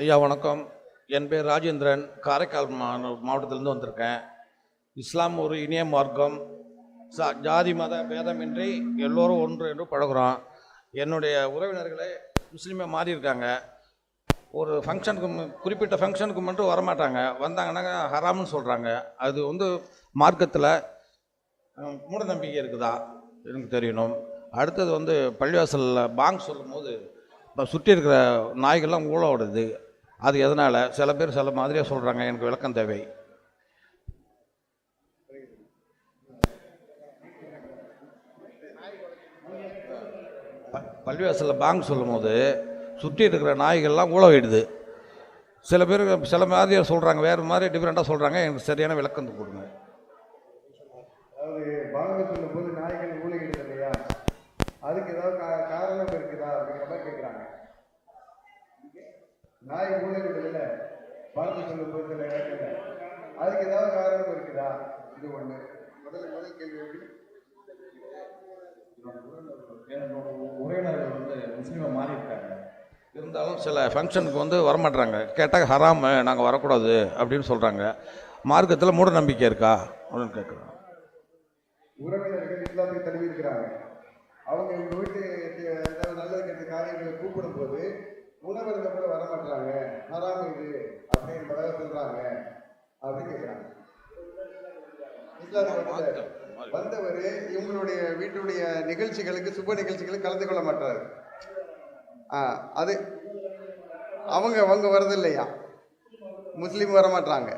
ஐயா வணக்கம். என் பேர் ராஜேந்திரன். காரைக்கால் மா மாவட்டத்திலேருந்து வந்திருக்கேன். இஸ்லாம் ஒரு இனிய மார்க்கம். சா ஜாதி மத பேதமின்றி எல்லோரும் ஒன்று என்று பழகுறோம். என்னுடைய உறவினர்களே முஸ்லீமாக மாறி இருக்காங்க. ஒரு ஃபங்க்ஷனுக்கு குறிப்பிட்ட ஃபங்க்ஷனுக்கு மட்டும் வரமாட்டாங்க. வந்தாங்கன்னா ஹராம்னு சொல்கிறாங்க அது வந்து மார்க்கத்தில் மூட நம்பிக்கை இருக்குதா? எனக்கு தெரியணும். அடுத்தது வந்து பள்ளிவாசலில் பாங் சொல்லும்போது இப்போ சுற்றி இருக்கிற நாய்கள்லாம் ஊழ விடுது அது எதனால்? சில பேர் சில மாதிரியாக சொல்கிறாங்க எனக்கு விளக்கம் தேவை. பள்ளிவாசலில் பள்ளிவாசலில் சொல்லும் சொல்லும்போது சுற்றி இருக்கிற நாய்கள்லாம் ஊழவிடுது சில பேர் சில மாதிரியாக சொல்கிறாங்க வேறு மாதிரி டிஃப்ரெண்ட்டாக சொல்கிறாங்க எனக்கு சரியான விளக்கம் கொடுங்க அதாவது பாங்க சொல்லும்போது நாய்கள் ஊழிடுது இல்லையா அதுக்கு ஏதாவது கா காரணம் இருக்குதா அப்படிங்கிற மாதிரி கேட்குறாங்க நாய் ஊழிடுது இல்லை. பாங்க சொல்லும்போது சில இடங்கள்ல அதுக்கு ஏதாவது காரணம் இருக்குதா? இது ஒண்ணு. முதல்ல முதல் கேள்வி எப்படி? என்னோட உறவினர்கள் வந்து முஸ்லீமாக மாறி இருக்காங்க இருந்தாலும் சில ஃபங்க்ஷனுக்கு வந்து வரமாட்றாங்க. கேட்டால் ஹராமு நாங்கள் வரக்கூடாது அப்படின்னு சொல்கிறாங்க மார்க்கத்தில் மூட நம்பிக்கை இருக்கா? அப்படின்னு கேட்குறோம் உறவினர்கள் இஸ்லாத்தை தழுவி இருக்கிறாங்க. அவங்க இவங்க வீட்டு ஏதாவது நல்லது கெட்ட காரியங்களை கூப்பிடும் போது உணவருந்த கூட வர மாட்டாங்க ஹராம் இது அப்படி என்பதாக சொல்றாங்க. அப்படின்னு கேட்குறாங்க வந்தவர் இவங்களுடைய வீட்டுடைய நிகழ்ச்சிகளுக்கு சுப நிகழ்ச்சிகளுக்கு கலந்து கொள்ள மாட்டாரு. ஆ அது அவங்க அவங்க வரது இல்லையா முஸ்லீம் வர மாட்டாங்க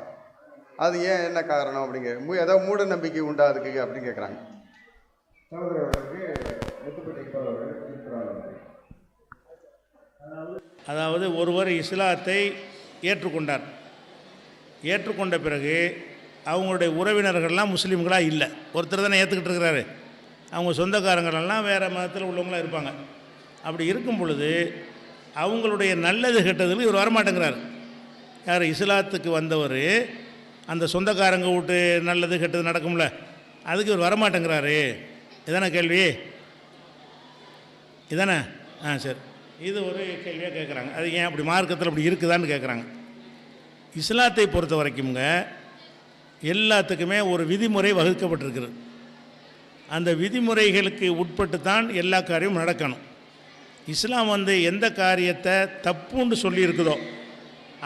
அது ஏன் என்ன காரணம் அப்படிங்கிற ஏதாவது மூட நம்பிக்கை உண்டா அதுக்கு அப்படின்னு கேட்குறாங்க அதாவது ஒருவர் இஸ்லாத்தை ஏற்றுக்கொண்டார். ஏற்றுக்கொண்ட பிறகு அவங்களுடைய உறவினர்கள்லாம் முஸ்லீம்களாக இல்லை. ஒருத்தர் தானே ஏற்றுக்கிட்டு இருக்கிறாரு. அவங்க சொந்தக்காரங்களெல்லாம் வேறு மதத்தில் உள்ளவங்களாக இருப்பாங்க. அப்படி இருக்கும் பொழுது அவங்களுடைய நல்லது கெட்டதுக்கு இவர் வரமாட்டேங்கிறார். யார்? இஸ்லாத்துக்கு வந்தவர் அந்த சொந்தக்காரங்க வீட்டு நல்லது கெட்டது நடக்கும்ல. அதுக்கு இவர் வரமாட்டேங்கிறாரு. இதானே கேள்வி? இதானே? ஆ சரி. இது ஒரு கேள்வியாக கேட்குறாங்க அது ஏன் அப்படி மார்க்கத்தில் அப்படி இருக்குதான்னு கேட்குறாங்க இஸ்லாத்தை பொறுத்த வரைக்கும்ங்க எல்லாத்துக்குமே ஒரு விதிமுறை வகுக்கப்பட்டிருக்கிறது அந்த விதிமுறைகளுக்கு உட்பட்டு தான் எல்லா காரியமும் நடக்கணும். இஸ்லாம் வந்து எந்த காரியத்தை தப்புன்னு சொல்லியிருக்குதோ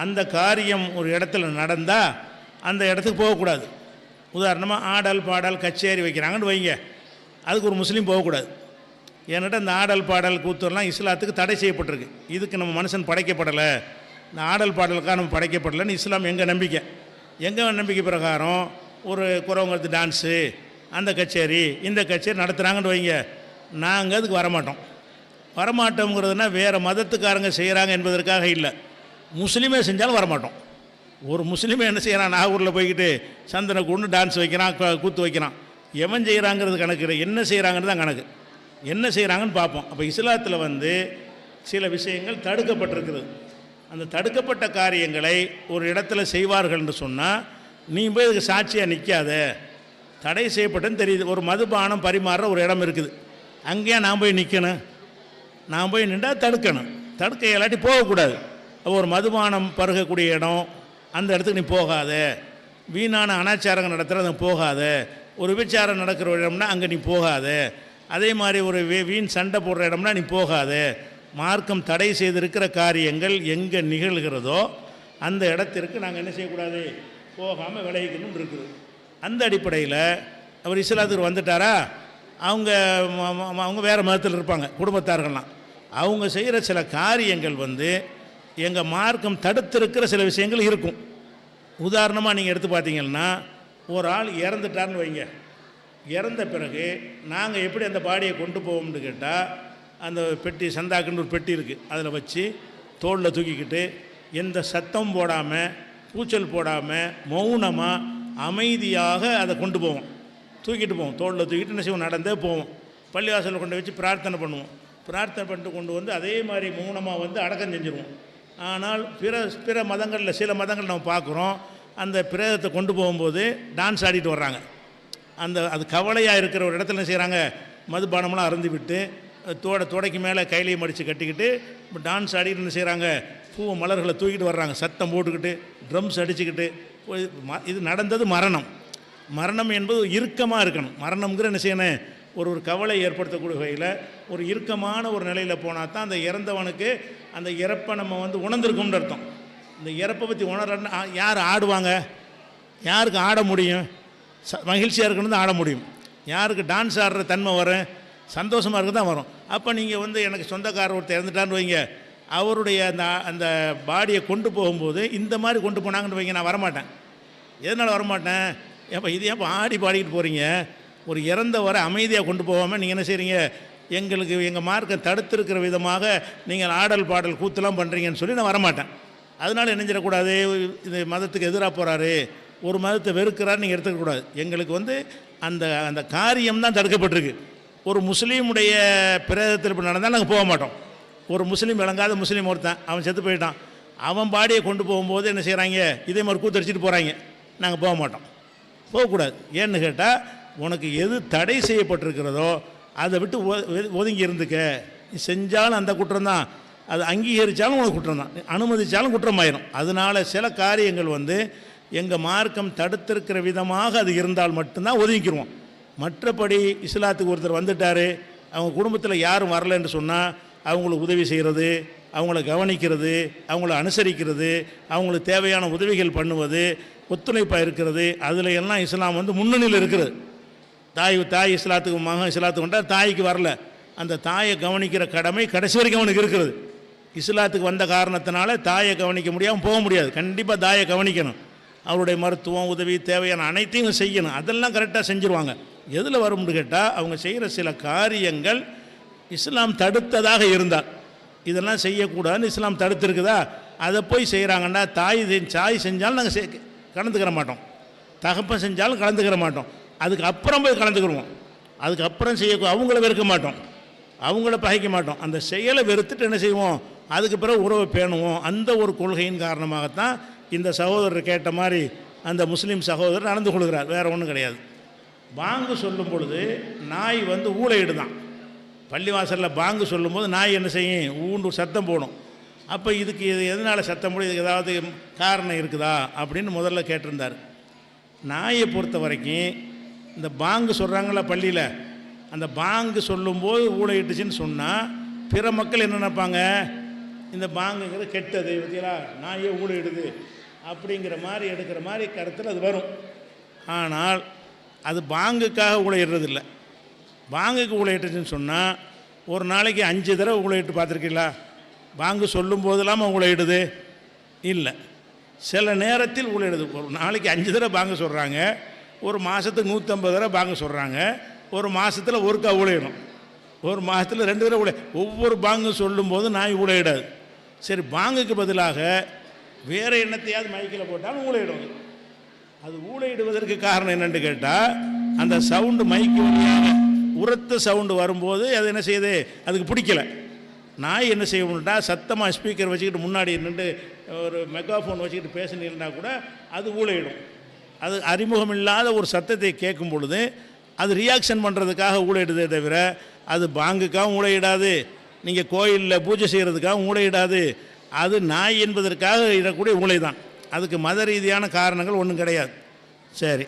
அந்த காரியம் ஒரு இடத்துல நடந்தால் அந்த இடத்துக்கு போகக்கூடாது. உதாரணமாக ஆடல் பாடல் கச்சேரி வைக்கிறாங்கன்னு வைங்க. அதுக்கு ஒரு முஸ்லீம் போகக்கூடாது. ஏன்னுட்டு இந்த ஆடல் பாடல் கூத்துலாம் இஸ்லாத்துக்கு தடை செய்யப்பட்டிருக்கு. இதுக்கு நம்ம மனுஷன் படைக்கப்படலை. இந்த ஆடல் பாடலுக்காக நம்ம படைக்கப்படலைன்னு இஸ்லாம் எங்கள் நம்பிக்கை? எங்கள் நம்பிக்கை பிரகாரம் ஒரு குறவங்கிறது டான்ஸு அந்த கச்சேரி இந்த கச்சேரி நடத்துகிறாங்கன்னு வைங்க. நாங்கள் அதுக்கு வரமாட்டோம். வரமாட்டோங்கிறதுனா வேறு மதத்துக்காரங்க செய்கிறாங்க என்பதற்காக இல்லை. முஸ்லீமே செஞ்சாலும் வரமாட்டோம். ஒரு முஸ்லீமே என்ன செய்கிறான் நாகூரில் போய்கிட்டு சந்தனை கொண்டு டான்ஸ் வைக்கிறான் கூத்து வைக்கிறான். எவன் செய்கிறாங்கிறது கணக்கு இல்லை. என்ன செய்கிறாங்கிறது தான் கணக்கு. என்ன செய்கிறாங்கன்னு பார்ப்போம். அப்போ இஸ்லாத்தில் வந்து சில விஷயங்கள் தடுக்கப்பட்டிருக்குது. அந்த தடுக்கப்பட்ட காரியங்களை ஒரு இடத்துல செய்வார்கள் என்று சொன்னால் நீ போய் இதுக்கு சாட்சியாக நிற்காத தடை செய்யப்பட்டுன்னு தெரியுது. ஒரு மதுபானம் பரிமாறுற ஒரு இடம் இருக்குது. அங்கேயே நான் போய் நிற்கணும் நான் போய் நின்றா தடுக்கணும். தடுக்க இல்லாட்டி போகக்கூடாது. அப்போ ஒரு மதுபானம் பருகக்கூடிய இடம் அந்த இடத்துக்கு நீ போகாத. வீணான அனாச்சாரங்கள் நடத்துகிற அங்கே போகாத. ஒரு விபச்சாரம் நடக்கிற ஒரு இடம்னா அங்கே நீ போகாத. அதே மாதிரி ஒரு வீண் சண்டை போடுற இடம்னா நீ போகாத. மார்க்கம் தடை செய்திருக்கிற காரியங்கள் எங்கே நிகழ்கிறதோ அந்த இடத்திற்கு நாங்கள் என்ன செய்யக்கூடாது? போகாமல் விளைவிக்கணும் இருக்குது. அந்த அடிப்படையில் அவர் இஸ்லாத்துக்கு வந்துட்டாரா? அவங்க அவங்க வேறு மதத்தில் இருப்பாங்க குடும்பத்தார்கள்லாம். அவங்க செய்கிற சில காரியங்கள் வந்து எங்கள் மார்க்கம் தடுத்திருக்கிற சில விஷயங்கள் இருக்கும். உதாரணமாக நீங்கள் எடுத்து பார்த்தீங்கன்னா ஒரு ஆள் இறந்துட்டார்னு வைங்க. இறந்த பிறகு நாங்கள் எப்படி அந்த பாடியை கொண்டு போவோம்னு கேட்டால் அந்த பெட்டி சந்தாக்குன்னு ஒரு பெட்டி இருக்குது அதில் வச்சு தோளில் தூக்கிக்கிட்டு எந்த சத்தம் போடாமல் கூச்சல் போடாமல் மௌனமாக அமைதியாக அதை கொண்டு போவோம். தூக்கிட்டு போவோம். தோளில் தூக்கிட்டு என்ன செய்வோம்? நடந்தே போவோம். பள்ளிவாசலில் கொண்டு வச்சு பிரார்த்தனை பண்ணுவோம். பிரார்த்தனை பண்ணிட்டு கொண்டு வந்து அதே மாதிரி மௌனமாக வந்து அடக்கம் செஞ்சுருவோம். ஆனால் பிற பிற மதங்களில் சில மதங்கள் நம்ம பார்க்குறோம். அந்த பிரேதத்தை கொண்டு போகும்போது டான்ஸ் ஆடிட்டு வர்றாங்க. அந்த அது கவலையாக இருக்கிற ஒரு இடத்துல செய்கிறாங்க மதுபானம்லாம் அருந்து விட்டு தோட தோடைக்கு மேலே கையிலையும் மடித்து கட்டிக்கிட்டு டான்ஸ் ஆடிக்கிட்டு என்ன செய்கிறாங்க பூவை மலர்களை தூக்கிட்டு வர்றாங்க. சத்தம் போட்டுக்கிட்டு ட்ரம்ஸ் அடிச்சுக்கிட்டு ம- இது நடந்தது மரணம். மரணம் என்பது இறுக்கமாக இருக்கணும். மரணம்ங்கிற என்ன செய்யணும்? ஒரு ஒரு கவலை ஏற்படுத்தக்கூடிய வகையில் ஒரு இறுக்கமான ஒரு நிலையில் போனால் தான் அந்த இறந்தவனுக்கு அந்த இறப்பை நம்ம வந்து உணர்ந்திருக்கோம்னு அர்த்தம். இந்த இறப்பை பற்றி உணரன்னா யார் ஆடுவாங்க? யாருக்கு ஆட முடியும்? மகிழ்ச்சியாக இருக்கணும் தான் ஆட முடியும். யாருக்கு டான்ஸ் ஆடுற தன்மை வரும் சந்தோஷமாக இருக்க தான் வரும். அப்போ நீங்கள் வந்து எனக்கு சொந்தக்காரர் ஒருத்தர் இறந்துட்டான்னு வைங்க. அவருடைய அந்த அந்த பாடியை கொண்டு போகும்போது இந்த மாதிரி கொண்டு போனாங்கன்னு வைங்க நான் வரமாட்டேன். எதனால் வரமாட்டேன்? ஏப்பா இது ஏப்பா ஆடி பாடிக்கிட்டு போகிறீங்க ஒரு இறந்தவரை அமைதியாக கொண்டு போகாமல் நீங்கள் என்ன செய்கிறீங்க எங்களுக்கு எங்கள் மார்க்கை தடுத்திருக்கிற விதமாக நீங்கள் ஆடல் பாடல் கூத்தெல்லாம் பண்ணுறீங்கன்னு சொல்லி நான் வரமாட்டேன். அதனால் நினைஞ்சிடக்கூடாது இது மதத்துக்கு எதிராக போகிறாரு ஒரு மதத்தை வெறுக்கிறான்னு நீங்கள் எடுத்துக்கக்கூடாது எங்களுக்கு வந்து அந்த அந்த காரியம் தான் தடுக்கப்பட்டிருக்கு. ஒரு முஸ்லீமுடைய பிரேதத்தில் இப்போ நடந்தால் நாங்கள் போக மாட்டோம். ஒரு முஸ்லீம் விளங்காத முஸ்லீம் ஒருத்தன் அவன் செத்து போயிட்டான். அவன் பாடியை கொண்டு போகும்போது என்ன செய்கிறாங்க இதே மாதிரி கூத்தடிச்சிட்டு போகிறாங்க நாங்கள் போக மாட்டோம். போகக்கூடாது ஏன்னு கேட்டால் உனக்கு எது தடை செய்யப்பட்டிருக்கிறதோ அதை விட்டு ஒ- ஒதுங்கி இருந்துக்க. நீ செஞ்சாலும் அந்த குற்றம் தான். அது அங்கீகரித்தாலும் உனக்கு குற்றம் தான். அனுமதித்தாலும் குற்றமாயிரும். அதனால் சில காரியங்கள் வந்து எங்கள் மார்க்கம் தடுத்திருக்கிற விதமாக அது இருந்தால் மட்டும்தான் ஒதுங்கிக்கிருவோம். மற்றபடி இஸ்லாத்துக்கு ஒருத்தர் வந்துட்டார் அவங்க குடும்பத்தில் யாரும் வரலைன்னு சொன்னால் அவங்களுக்கு உதவி செய்கிறது அவங்கள கவனிக்கிறது அவங்கள அனுசரிக்கிறது அவங்களுக்கு தேவையான உதவிகள் பண்ணுவது ஒத்துழைப்பாக இருக்கிறது அதில் எல்லாம் இஸ்லாம் வந்து முன்னணியில் இருக்கிறது தாய் தாய் இஸ்லாத்துக்கு மகன் இஸ்லாத்துக்கு வந்தால் தாய்க்கு வரல. அந்த தாயை கவனிக்கிற கடமை கடைசி வரைக்கும் அவனுக்கு இருக்கிறது இஸ்லாத்துக்கு வந்த காரணத்தினால தாயை கவனிக்க முடியாமல் போக முடியாது. கண்டிப்பாக தாயை கவனிக்கணும். அவருடைய மருத்துவம் உதவி தேவையான அனைத்தையும் செய்யணும். அதெல்லாம் கரெக்டாக செஞ்சுருவாங்க. எதில் வரும்னு கேட்டால் அவங்க செய்கிற சில காரியங்கள் இஸ்லாம் தடுத்ததாக இருந்தால். இதெல்லாம் செய்யக்கூடாதுன்னு இஸ்லாம் தடுத்திருக்குதா? அதை போய் செய்கிறாங்கன்னா தாய் செ- தாய் செஞ்சாலும் நாங்கள் செ கலந்துக்கிற மாட்டோம். தகப்பன் செஞ்சாலும் கலந்துக்கிற மாட்டோம். அதுக்கு அப்புறம் போய் கலந்துக்கிடுவோம் அதுக்கப்புறம் செய்ய அவங்கள வெறுக்க மாட்டோம். அவங்கள பகைக்க மாட்டோம். அந்த செயலை வெறுத்துட்டு என்ன செய்வோம்? அதுக்கு பிறகு உறவை பேணுவோம். அந்த ஒரு கொள்கையின் காரணமாகத்தான் இந்த சகோதரர் கேட்ட மாதிரி அந்த முஸ்லீம் சகோதரர் நடந்து கொள்கிறார். வேறு ஒன்றும் கிடையாது. பாங்கு சொல்லும் பொழுது நாய் வந்து ஊழையிடுதான் பள்ளிவாசலில் பாங்கு சொல்லும்போது நாய் என்ன செய்யும்? ஊண்டு சத்தம் போடும். அப்போ இதுக்கு இது எதனால் சத்தம் போடும்? இதுக்கு ஏதாவது காரணம் இருக்குதா? அப்படின்னு முதல்ல கேட்டிருந்தார். நாயை பொறுத்த வரைக்கும் இந்த பாங்கு சொல்கிறாங்களா பள்ளியில் அந்த பாங்கு சொல்லும்போது ஊழையிட்டுச்சுன்னு சொன்னால் பிற மக்கள் என்ன நினைப்பாங்க? இந்த பாங்குங்கிறது கெட்டது பார்த்தீங்களா நாயே ஊழையிடுது அப்படிங்கிற மாதிரி எடுக்கிற மாதிரி கருத்தில் அது வரும். ஆனால் அது பாங்குக்காக ஊழையிடுறதில்ல பாங்குக்கு உழையிட்டுச்சுன்னு சொன்னால் ஒரு நாளைக்கு அஞ்சு தடவை உழையிட்டு பார்த்துருக்கீங்களா? பாங்கு சொல்லும் போதெல்லாம் உழையிடுது இல்லை. சில நேரத்தில் உழையிடுது ஒரு நாளைக்கு அஞ்சு தடவை பாங்கு சொல்கிறாங்க ஒரு மாதத்துக்கு நூற்றம்பது தடவை பாங்கு சொல்கிறாங்க ஒரு மாதத்தில் ஒருக்கா ஊழையிடும் ஒரு மாதத்தில் ரெண்டு தடவை உழை ஒவ்வொரு பாங்கு சொல்லும்போது நாய் ஊழையிடாது. சரி பாங்குக்கு பதிலாக வேறு எண்ணத்தையாவது மைக்கில் போட்டால் ஊழையிடும் அது. ஊழையிடுவதற்கு காரணம் என்னென்னு கேட்டால் அந்த சவுண்டு மைக்கு வழியாக உரத்த சவுண்டு வரும்போது அது என்ன செய்யுது? அதுக்கு பிடிக்கல. நாய் என்ன செய்யணும்னா சத்தமாக ஸ்பீக்கர் வச்சுக்கிட்டு முன்னாடி நின்று ஒரு மெகாஃபோன் வச்சுக்கிட்டு பேசினீங்கன்னா கூட அது ஊழையிடும் அது அறிமுகம் இல்லாத ஒரு சத்தத்தை கேட்கும் பொழுது அது ரியாக்ஷன் பண்ணுறதுக்காக ஊழையிடுதே தவிர அது பாங்குக்காகவும் ஊழையிடாது நீங்கள் கோயிலில் பூஜை செய்கிறதுக்காகவும் ஊழையிடாது அது நாய் என்பதற்காக இடக்கூடிய ஊழை தான் அதுக்கு மத ரீதியான காரணங்கள் ஒன்றும் கிடையாது. சரி.